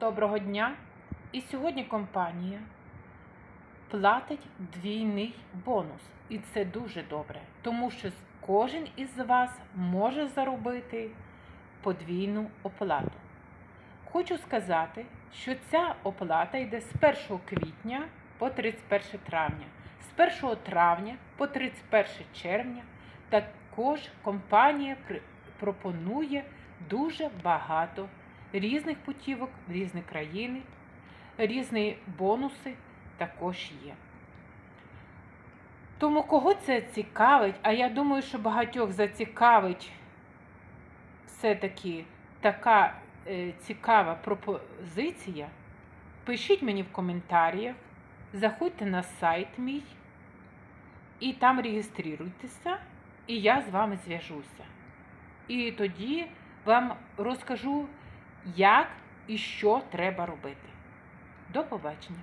Доброго дня! І сьогодні компанія платить двійний бонус. І це дуже добре, тому що кожен із вас може заробити подвійну оплату. Хочу сказати, що ця оплата йде з 1 квітня по 31 травня. З 1 травня по 31 червня також компанія пропонує дуже багато різних путівок в різні країни, різні бонуси також є. Тому кого це цікавить, а я думаю, що багатьох зацікавить все-таки така е, цікава пропозиція, пишіть мені в коментарях, заходьте на сайт мій і там реєструйтеся, і я з вами зв'яжуся. І тоді вам розкажу, як і що треба робити. До побачення!